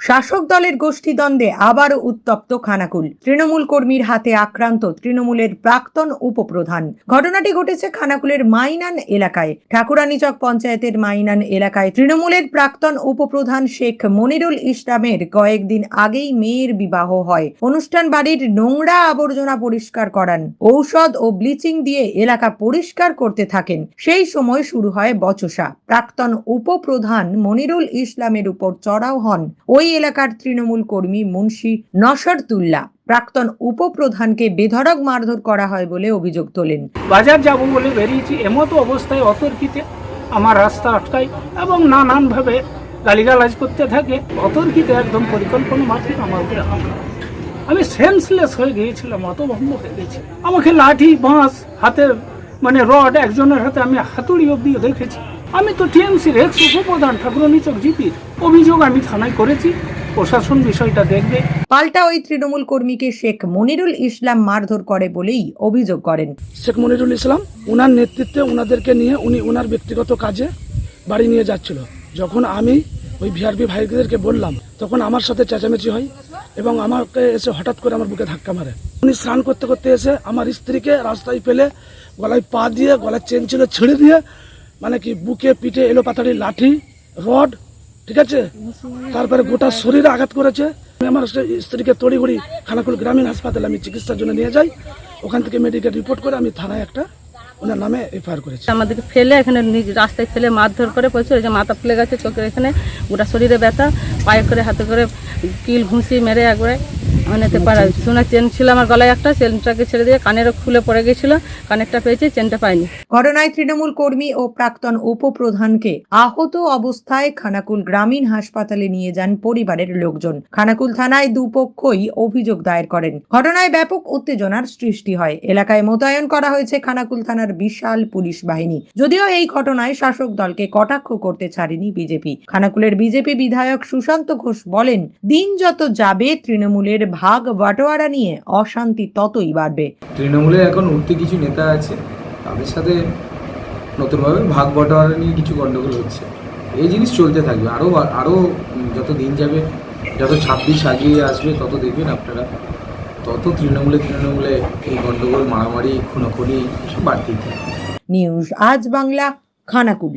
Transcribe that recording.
শাসক দলের গোষ্ঠীদ্বন্দ্বে আবারও উত্তপ্ত খানাকুল। তৃণমূল কর্মীর হাতে আক্রান্ত তৃণমূলের প্রাক্তন উপপ্রধান। ঘটনাটি ঘটেছে খানাকুলের মাইনান এলাকায়। ঠাকুরানীচক পঞ্চায়েতের মাইনান এলাকায় তৃণমূলের প্রাক্তন উপপ্রধান শেখ মনিরুল ইসলামের কয়েকদিন আগেই মেয়ের বিবাহ হয়। অনুষ্ঠান বাড়ির নোংরা আবর্জনা পরিষ্কার করান। ঔষধ ও ব্লিচিং দিয়ে এলাকা পরিষ্কার করতে থাকেন। সেই সময় শুরু হয় বচসা। প্রাক্তন উপপ্রধান মনিরুল ইসলামের উপর চড়াও হন। ওই এলাকার তৃণমূল কর্মী মুন্সি নসরতুল্লাহ প্রাক্তন উপপ্রধানকে বেধড়ক মারধর করা হয় বলে অভিযোগ তোলেন। বাজার যাব বলে বেরিয়েছি, এমতো অবস্থায় অতর্কিতে আমার রাস্তা আটকায় এবং নানানভাবে গালিগালাজ করতে থাকে। অতর্কিতে একদম পরিকল্পনা মাফিক আমার উপরে আমি সেন্সলেস হয়ে গিয়েছিলাম অতভম্ব হয়ে গেছি আমাকে লাঠি, বাঁশ, হাতে মানে রড একজনের হাতে আমি হাতুড়ি অব্দি দেখেছি। আমি তো টিএমসির এক্স উপপ্রধান ঠাকুরনিচক জিপির অভিযোগ আমি থানায় করেছি। প্রশাসন বিষয়টা দেখবে। পাল্টা ওই তৃণমূল কর্মীকে শেখ মনিরুল ইসলাম মারধর করে বলেই অভিযোগ করেন। শেখ মনিরুল ইসলাম ওনার নেতৃত্বে ওনাদেরকে নিয়ে উনি ওনার ব্যক্তিগত কাজে বাড়ি নিয়ে যাচ্ছিল। যখন আমি ওই ভিআরপি ভাইদেরকে বললাম তখন আমার সাথে চেঁচামেচি হয় এবং আমাকে এসে হঠাৎ করে আমার বুকে ধাক্কা মারে। উনি স্নান করতে করতে এসে আমার স্ত্রীকে রাস্তায় ফেলে গলায় পা দিয়ে গলার চেন ছিল ছেড়ে দিয়ে মানে কি, বুকে, পিঠে এলো পাতাড়ি লাঠি, রড, ঠিক আছে? তারপরে গোটা শরীরে আঘাত করেছে। আমি আমার স্ত্রীকে তড়িঘড়ি খানাকুল গ্রামীণ হাসপাতালে আমি চিকিৎসার জন্য নিয়ে যাই। ওখান থেকে মেডিকেল রিপোর্ট করে আমি থানায় একটা ওনার নামে এফআইআর করেছি। আমাদেরকে ফেলে এখানে রাস্তায় ফেলে মারধর করে পড়ছে যে মাথা ফুলে গেছে, চোখের এখানে গোটা শরীরে ব্যথা, পায়ে করে, হাতে করে কিল, ঘুষি মেরে একবারে আনাতে পারা সোনার চেন ছিল আমার গলায় একটা, চেনটাকে ছেড়ে দিয়ে কানেরও খুলে পড়ে গেছিল, কানেরটা পেয়েছে, চেনটা পাইনি। ঘটনায় তৃণমূল কর্মী ও প্রাক্তন উপপ্রধানকে আহত অবস্থায় খানাকুল গ্রামীণ হাসপাতালে নিয়ে যান পরিবারের লোকজন। খানাকুল থানায় দুপক্ষই অভিযোগ দায়ের করেন। ঘটনায় ব্যাপক উত্তেজনার সৃষ্টি হয়। এলাকায় মোতায়েন করা হয়েছে খানাকুল থানার বিশাল পুলিশ বাহিনী। যদিও এই ঘটনায় শাসক দলকে কটাক্ষ করতে ছাড়েনি বিজেপি। খানাকুলের বিজেপি বিধায়ক সুশান্ত ঘোষ বলেন, দিন যত যাবে তৃণমূলের ভাগ বাটোয়ারা নিয়ে অশান্তি ততই বাড়বে। তৃণমূলের এখন উঠতে কিছু নেতা আছে তাদের সাথে নতুনভাবে ভাগ বাটোয়ারা নিয়ে কিছু গণ্ডগোল হচ্ছে। এই জিনিস চলতে থাকবে। আরও আরও যত দিন যাবে যত ছাব্বিশ আগিয়ে আসবে তত দেখবেন আপনারা। তত তৃণমূলে তৃণমূলে এই গণ্ডগোল মারামারি খুনোখুনি সব বাড়তেই থাকবে। নিউজ আজ বাংলা খানাকুল।